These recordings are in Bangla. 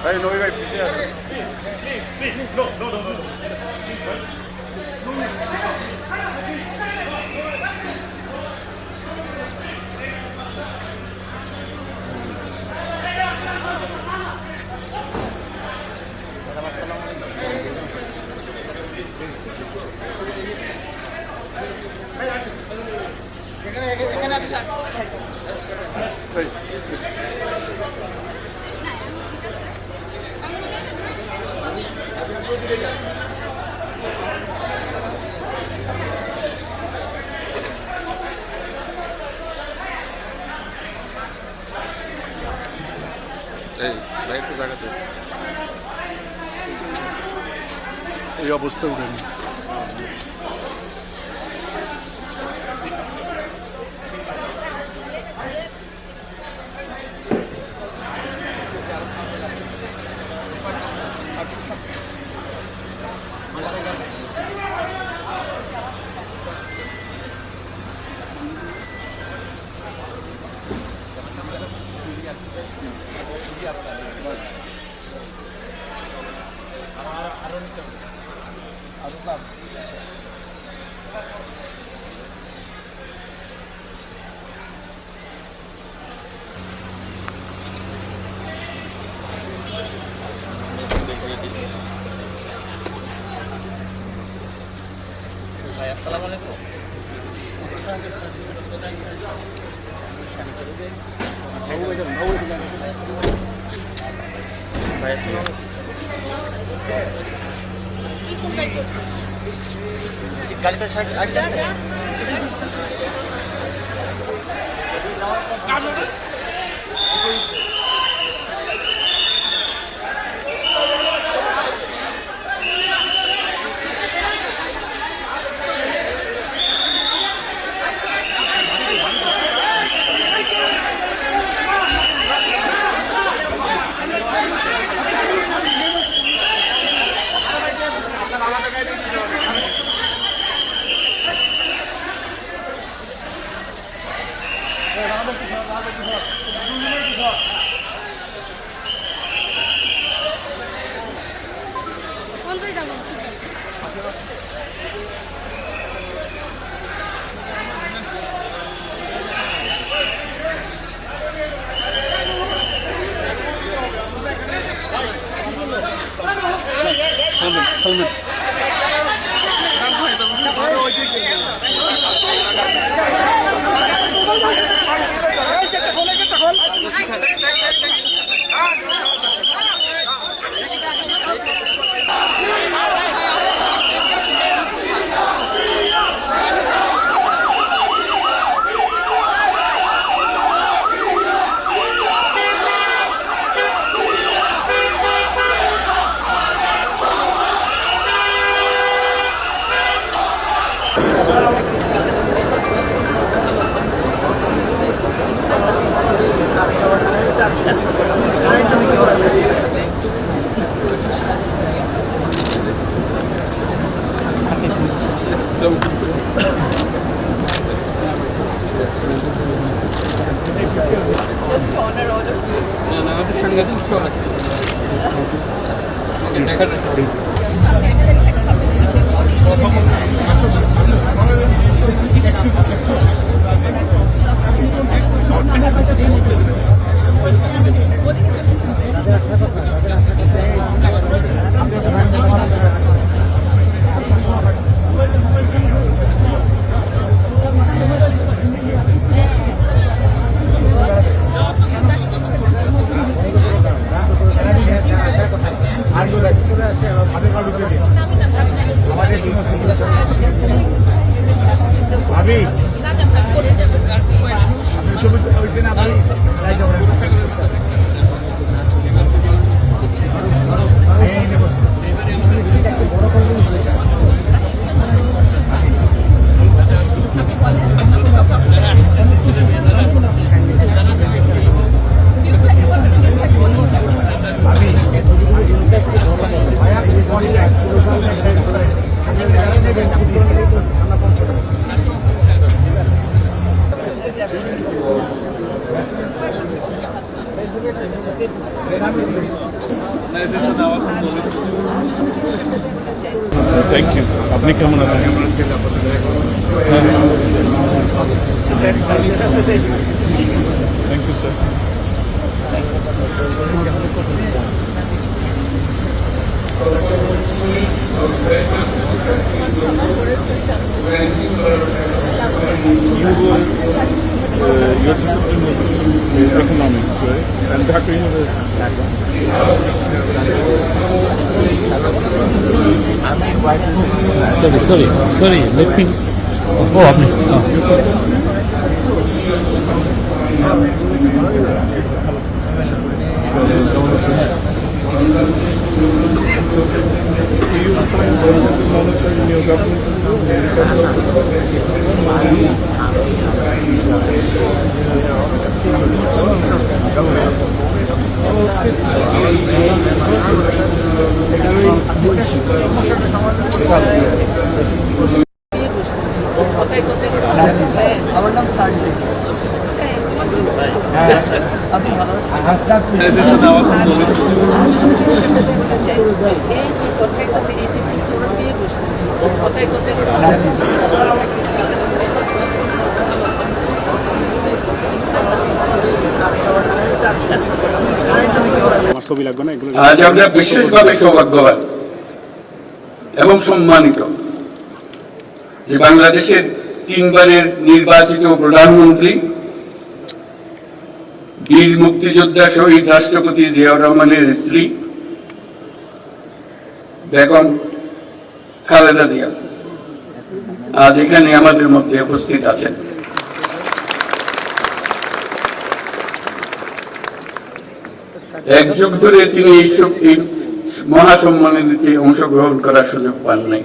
Hey, no, wait, please, please, please, no, no, no, no. এই লাইটটা জায়গাতে এই অবস্থা উঠেনি গাড়িটা আচ্ছা আচ্ছা 往这一打过去。他们，他们。দেখার আপনি ছবি হয়েছে না ভাবি Thank you. Apni kamon achi. Thank you, sir you was, uh, your discipline was economics, right? And Dhaka University. Sorry, sorry, sorry. Let me. Oh, oh. So, you find economics in your government আমার নাম সার্জিস। আপনি ভালো আছেন? এই যে কথায় কথায় আজ আমরা বিশেষভাবে সৌভাগ্যবান এবং সম্মানিত যে বাংলাদেশের তিনবারের নির্বাচিত প্রধানমন্ত্রী, বীর মুক্তিযোদ্ধা শহীদ রাষ্ট্রপতি জিয়াউর রহমানের স্ত্রী, বেগম খালেদা জিয়া আজ এখানে আমাদের মধ্যে উপস্থিত আছেন। এক যুগ ধরে তিনি এই এই মহাসম্মেলনীতে অংশগ্রহণ করার সুযোগ পান নাই।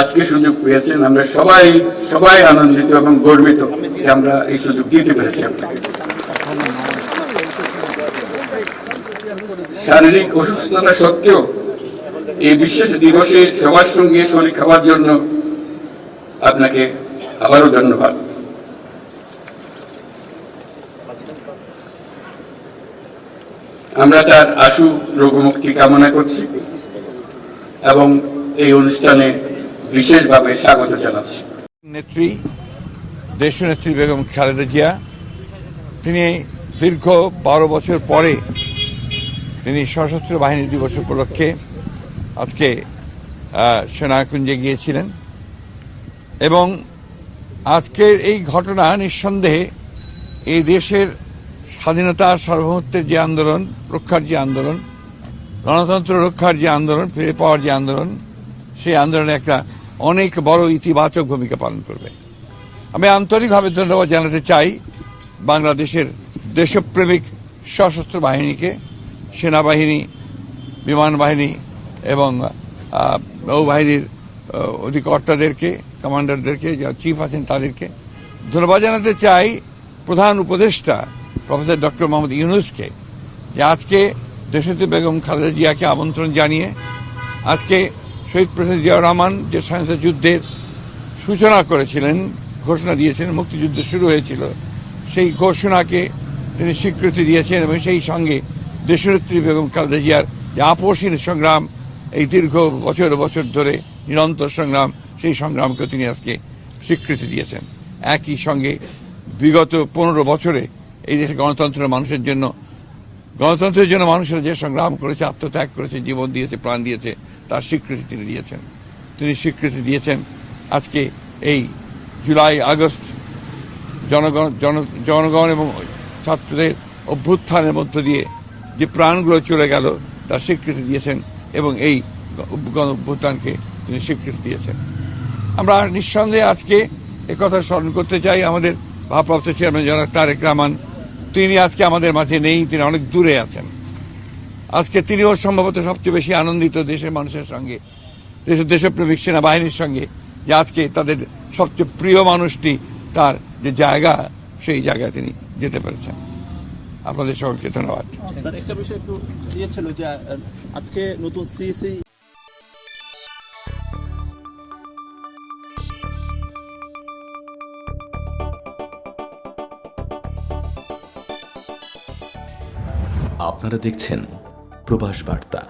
আজকে সুযোগ পেয়েছেন। আমরা সবাই সবাই আনন্দিত এবং গর্বিত যে আমরা এই সুযোগ দিতে পেরেছি আপনাকে। শারীরিক অসুস্থতা সত্ত্বেও এই বিশেষ দিবসে সবার সঙ্গে শরীর খাওয়ার জন্য, আপনাকে আবারও ধন্যবাদ। আমরা তার আশু রোগমুক্তি কামনা করছি এবং এই অনুষ্ঠানে বিশেষভাবে স্বাগত জানাচ্ছি। নেত্রী, দেশনেত্রী বেগম খালেদা জিয়া, তিনি দীর্ঘ বারো বছর পরে তিনি সশস্ত্র বাহিনী দিবস উপলক্ষে আজকে সেনাকুঞ্জে গিয়েছিলেন। এবং আজকের এই ঘটনা নিঃসন্দেহে এই দেশের স্বাধীনতা, সার্বভৌমত্বের যে আন্দোলন, রক্ষার যে আন্দোলন, গণতন্ত্র রক্ষার যে আন্দোলন, ফিরে পাওয়ার যে আন্দোলন, সেই আন্দোলনে একটা অনেক বড় ইতিবাচক ভূমিকা পালন করবে। আমি আন্তরিকভাবে ধন্যবাদ জানাতে চাই বাংলাদেশের দেশপ্রেমিক সশস্ত্র বাহিনীকে, সেনাবাহিনী, বিমান বাহিনী এবং নৌবাহিনীর অধিকর্তাদেরকে, কমান্ডারদেরকে, যা চিফ আছেন তাদেরকে ধন্যবাদ জানাতে চাই প্রধান উপদেষ্টা প্রফেসর ডক্টর মোহাম্মদ ইউনুসকে, যে আজকে দেশনেত্রী বেগম খালেদা জিয়াকে আমন্ত্রণ জানিয়ে আজকে শহীদ প্রেসিডেন্ট জিয়াউর রহমান যে স্বাধীনতা যুদ্ধের সূচনা করেছিলেন, ঘোষণা দিয়েছেন মুক্তিযুদ্ধ শুরু হয়েছিল, সেই ঘোষণাকে তিনি স্বীকৃতি দিয়েছেন এবং সেই সঙ্গে দেশনেত্রী বেগম খালেদা জিয়ার যে আপোষহীন সংগ্রাম এই দীর্ঘ বছর বছর ধরে নিরন্তর সংগ্রাম, সেই সংগ্রামকে তিনি আজকে স্বীকৃতি দিয়েছেন। একই সঙ্গে বিগত পনেরো বছরে এই দেশে গণতন্ত্রের মানুষের জন্য, গণতন্ত্রের জন্য মানুষেরা যে সংগ্রাম করেছে, আত্মত্যাগ করেছে, জীবন দিয়েছে, প্রাণ দিয়েছে, তার স্বীকৃতি তিনি দিয়েছেন। তিনি স্বীকৃতি দিয়েছেন আজকে এই জুলাই, আগস্ট জনগণ, জন- জনগণ এবং ছাত্রদের অভ্যুত্থানের মধ্য দিয়ে যে প্রাণগুলো চলে গেল, তার স্বীকৃতি দিয়েছেন এবং এই গণ অভ্যুত্থানকে তিনি স্বীকৃতি দিয়েছেন। আমরা নিঃসন্দেহে আজকে একথা স্মরণ করতে চাই আমাদের ভারপ্রাপ্ত চেয়ারম্যান জনাব তারেক রহমান। তিনি আজকে আমাদের মাঝে নেই, তিনি অনেক দূরে আছেন। আজকে তিনিও সম্ভবত সবচেয়ে বেশি আনন্দিত দেশের মানুষের সঙ্গে, দেশের দেশপ্রেমিক সেনাবাহিনীর সঙ্গে, যে আজকে তাদের সবচেয়ে প্রিয় মানুষটি, তার যে জায়গা, সেই জায়গায় তিনি যেতে পেরেছেন। আপনাদের সকলকে ধন্যবাদ। স্যার একটা বিষয় একটু ছিল যে আজকে নতুন সিএসি আপনারা দেখছেন প্রবাস বার্তা।